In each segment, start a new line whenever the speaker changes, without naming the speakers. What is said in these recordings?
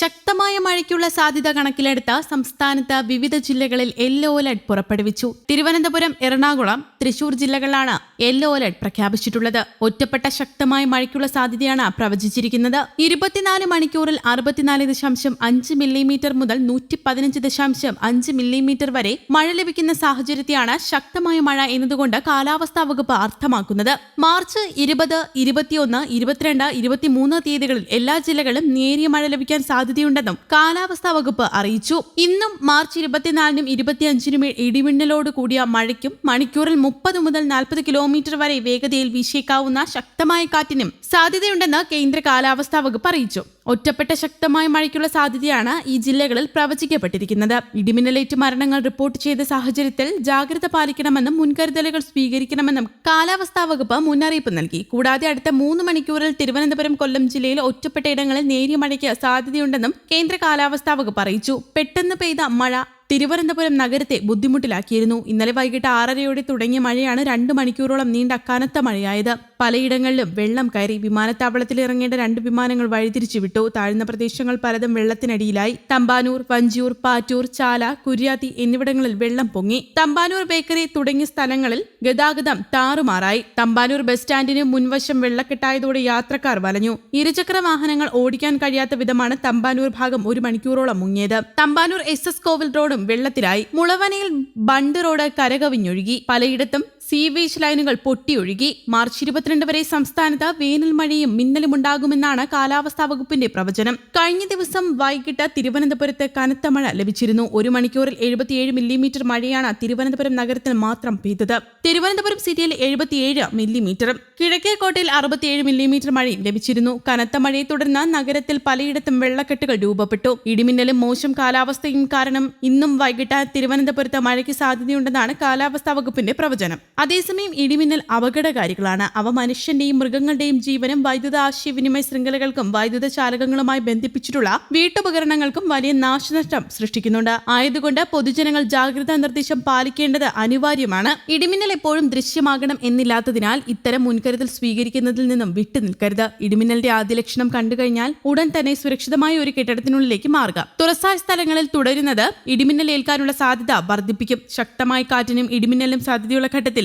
ശക്തമായ മഴയ്ക്കുള്ള സാധ്യത കണക്കിലെടുത്ത സംസ്ഥാനത്ത് വിവിധ ജില്ലകളിൽ യെല്ലോ അലർട്ട് പുറപ്പെടുവിച്ചു തിരുവനന്തപുരം എറണാകുളം തൃശൂർ ജില്ലകളിലാണ് യെല്ലോ അലർട്ട് പ്രഖ്യാപിച്ചിട്ടുള്ളത് ഒറ്റപ്പെട്ട ശക്തമായ മഴയ്ക്കുള്ള സാധ്യതയാണ് പ്രവചിച്ചിരിക്കുന്നത് ഇരുപത്തിനാല് മണിക്കൂറിൽ അറുപത്തിനാല് ദശാംശം അഞ്ച് മില്ലിമീറ്റർ മുതൽ നൂറ്റി പതിനഞ്ച് ദശാംശം അഞ്ച് മില്ലിമീറ്റർ വരെ മഴ ലഭിക്കുന്ന സാഹചര്യത്തെയാണ് ശക്തമായ മഴ എന്നതുകൊണ്ട് കാലാവസ്ഥാ വകുപ്പ് അർത്ഥമാക്കുന്നത് മാർച്ച് ഇരുപത് ഇരുപത്തിയൊന്ന് ഇരുപത്തിരണ്ട് ഇരുപത്തിമൂന്ന് തീയതികളിൽ എല്ലാ ജില്ലകളും നേരിയ മഴ ലഭിക്കാൻ സാധ്യത സാധ്യതയുണ്ടെന്നും കാലാവസ്ഥാ വകുപ്പ് അറിയിച്ചു ഇന്നും മാർച്ച് ഇരുപത്തിനാലിനും ഇരുപത്തിയഞ്ചിനുമേൽ ഇടിമിന്നലോട് കൂടിയ മഴയ്ക്കും മണിക്കൂറിൽ മുപ്പത് മുതൽ നാൽപ്പത് കിലോമീറ്റർ വരെ വേഗതയിൽ വീശേക്കാവുന്ന ശക്തമായ കാറ്റിനും സാധ്യതയുണ്ടെന്ന് കേന്ദ്ര കാലാവസ്ഥാ വകുപ്പ് അറിയിച്ചു ഒറ്റപ്പെട്ട ശക്തമായ മഴയ്ക്കുള്ള സാധ്യതയാണ് ഈ ജില്ലകളിൽ പ്രവചിക്കപ്പെട്ടിരിക്കുന്നത് ഇടിമിന്നലേറ്റ് മരണങ്ങൾ റിപ്പോർട്ട് ചെയ്ത സാഹചര്യത്തിൽ ജാഗ്രത പാലിക്കണമെന്നും മുൻകരുതലുകൾ സ്വീകരിക്കണമെന്നും കാലാവസ്ഥാ വകുപ്പ് മുന്നറിയിപ്പ് നൽകി കൂടാതെ അടുത്ത മൂന്ന് മണിക്കൂറിൽ തിരുവനന്തപുരം കൊല്ലം ജില്ലയിൽ ഒറ്റപ്പെട്ട ഇടങ്ങളിൽ നേരിയ മഴയ്ക്ക് സാധ്യതയുണ്ടെന്നും കേന്ദ്ര കാലാവസ്ഥാ വകുപ്പ് അറിയിച്ചു പെട്ടെന്ന് പെയ്ത മഴ തിരുവനന്തപുരം നഗരത്തെ ബുദ്ധിമുട്ടിലാക്കിയിരുന്നു ഇന്നലെ വൈകിട്ട് ആറരയോടെ തുടങ്ങിയ മഴയാണ് രണ്ടു മണിക്കൂറോളം നീണ്ട കനത്ത മഴയായത് പലയിടങ്ങളിലും വെള്ളം കയറി വിമാനത്താവളത്തിൽ ഇറങ്ങേണ്ട രണ്ട് വിമാനങ്ങൾ വഴിതിരിച്ചു വിട്ടു താഴ്ന്ന പ്രദേശങ്ങൾ പലതും വെള്ളത്തിനടിയിലായി തമ്പാനൂർ വഞ്ചിയൂർ പാറ്റൂർ ചാല കുര്യാത്തി എന്നിവിടങ്ങളിൽ വെള്ളം പൊങ്ങി തമ്പാനൂർ ബേക്കറി തുടങ്ങിയ സ്ഥലങ്ങളിൽ ഗതാഗതം താറുമാറായി തമ്പാനൂർ ബസ് സ്റ്റാൻഡിന് മുൻവശം വെള്ളക്കെട്ടായതോടെ യാത്രക്കാർ വലഞ്ഞു ഇരുചക്ര വാഹനങ്ങൾ ഓടിക്കാൻ കഴിയാത്ത വിധമാണ് തമ്പാനൂർ ഭാഗം ഒരു മണിക്കൂറോളം മുങ്ങിയത് തമ്പാനൂർ എസ് എസ് കോവിൽ റോഡും വെള്ളത്തിലായി മുളവനയിൽ ബണ്ട് റോഡ് കരകവിഞ്ഞൊഴുകി പലയിടത്തും സീവേജ് ലൈനുകൾ പൊട്ടിയൊഴുകി മാർച്ച് ഇരുപത്തിരണ്ട് വരെ സംസ്ഥാനത്ത് വേനൽ മഴയും മിന്നലും ഉണ്ടാകുമെന്നാണ് കാലാവസ്ഥാ വകുപ്പിന്റെ പ്രവചനം കഴിഞ്ഞ ദിവസം വൈകിട്ട് തിരുവനന്തപുരത്ത് കനത്ത മഴ ലഭിച്ചിരുന്നു ഒരു മണിക്കൂറിൽ എഴുപത്തിയേഴ് മില്ലിമീറ്റർ മഴയാണ് തിരുവനന്തപുരം നഗരത്തിൽ മാത്രം പെയ്തത് തിരുവനന്തപുരം സിറ്റിയിൽ എഴുപത്തിയേഴ് മില്ലിമീറ്ററും കിഴക്കേക്കോട്ടയിൽ അറുപത്തിയേഴ് മില്ലിമീറ്റർ മഴയും ലഭിച്ചിരുന്നു കനത്ത മഴയെ തുടർന്ന് നഗരത്തിൽ പലയിടത്തും വെള്ളക്കെട്ടുകൾ രൂപപ്പെട്ടു ഇടിമിന്നലും മോശം കാലാവസ്ഥയും കാരണം ഇന്നും വൈകിട്ട് തിരുവനന്തപുരത്ത് മഴയ്ക്ക് സാധ്യതയുണ്ടെന്നാണ് കാലാവസ്ഥാ വകുപ്പിന്റെ പ്രവചനം അതേസമയം ഇടിമിന്നൽ അപകടകാരികളാണ് അവ മനുഷ്യന്റെയും മൃഗങ്ങളുടെയും ജീവനും വൈദ്യുത ആശയവിനിമയ ശൃംഖലകൾക്കും വൈദ്യുത ചാലകങ്ങളുമായി ബന്ധിപ്പിച്ചിട്ടുള്ള വീട്ടുപകരണങ്ങൾക്കും വലിയ നാശനഷ്ടം സൃഷ്ടിക്കുന്നുണ്ട് ആയതുകൊണ്ട് പൊതുജനങ്ങൾ ജാഗ്രതാ നിർദ്ദേശം പാലിക്കേണ്ടത് അനിവാര്യമാണ് ഇടിമിന്നൽ എപ്പോഴും ദൃശ്യമാകണം എന്നില്ലാത്തതിനാൽ ഇത്തരം മുൻകരുതൽ സ്വീകരിക്കുന്നതിൽ നിന്നും വിട്ടുനിൽക്കരുത് ഇടിമിന്നലിന്റെ ആദ്യ ലക്ഷണം കണ്ടുകഴിഞ്ഞാൽ ഉടൻ തന്നെ സുരക്ഷിതമായ ഒരു കെട്ടിടത്തിനുള്ളിലേക്ക് മാറുക തുറസായ സ്ഥലങ്ങളിൽ തുടരുന്നത് ഇടിമിന്നൽ ഏൽക്കാനുള്ള സാധ്യത വർദ്ധിപ്പിക്കും ശക്തമായ കാറ്റിനും ഇടിമിന്നലിനും സാധ്യതയുള്ള ഘട്ടത്തിൽ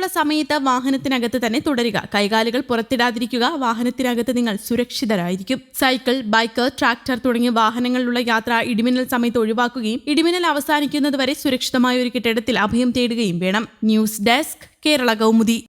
ആവശ്യമുള്ള സമയത്ത് വാഹനത്തിനകത്ത് തന്നെ തുടരുക കൈകാലുകൾ പുറത്തിടാതിരിക്കുക വാഹനത്തിനകത്ത് നിങ്ങൾ സുരക്ഷിതരായിരിക്കും സൈക്കിൾ ബൈക്ക് ട്രാക്ടർ തുടങ്ങിയ വാഹനങ്ങളിലുള്ള യാത്ര ഇടിമിന്നൽ സമയത്ത് ഒഴിവാക്കുകയും ഇടിമിന്നൽ അവസാനിക്കുന്നതുവരെ സുരക്ഷിതമായ ഒരു കെട്ടിടത്തിൽ അഭയം തേടുകയും വേണം ന്യൂസ് ഡെസ്ക് കേരള കൗമുദി